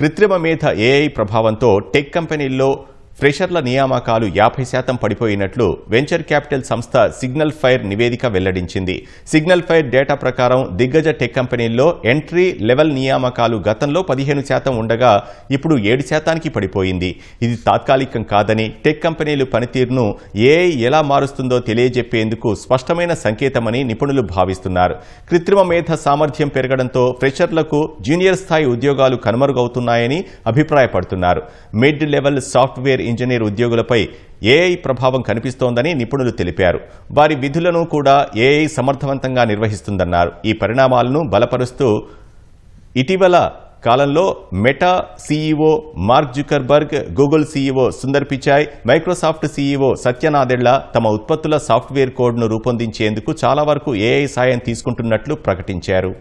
కృత్రిమ మేధ ఏఐ ప్రభావంతో టెక్ కంపెనీల్లో ఫ్రెషర్ల నియామకాలు యాభై శాతం పడిపోయినట్లు వెంచర్ క్యాపిటల్ సంస్థ సిగ్నల్ ఫైర్ నివేదిక వెల్లడించింది. సిగ్నల్ ఫైర్ డేటా ప్రకారం దిగ్గజ టెక్ కంపెనీల్లో ఎంట్రీ లెవెల్ నియామకాలు గతంలో పదిహేను శాతం ఉండగా ఇప్పుడు ఏడు శాతానికి పడిపోయింది. ఇది తాత్కాలికం కాదని టెక్ కంపెనీలు పనితీరును ఏ ఎలా మారుస్తుందో తెలియజెప్పేందుకు స్పష్టమైన సంకేతమని నిపుణులు భావిస్తున్నారు. కృత్రిమ మేధ సామర్థ్యం పెరగడంతో ఫ్రెషర్లకు జూనియర్ స్థాయి ఉద్యోగాలు కనుమరుగవుతున్నాయని అభిప్రాయపడుతున్నారు. మిడ్ లెవెల్ సాఫ్ట్వేర్ ఇంజనీర్ ఉద్యోగులపై ఏఐ ప్రభావం కనిపిస్తోందని నిపుణులు తెలిపారు. వారి విధులను కూడా ఏఐ సమర్థవంతంగా నిర్వహిస్తుందన్నారు. ఈ పరిణామాలను బలపరుస్తూ ఇటీవల కాలంలో Meta CEO Mark Zuckerberg Google CEO Sundar Pichai Microsoft CEO Satya Nadella తమ ఉత్పత్తుల సాఫ్ట్వేర్ కోడ్ను రూపొందించేందుకు చాలా వరకు ఏఐ సాయం తీసుకుంటున్నట్లు ప్రకటించారు.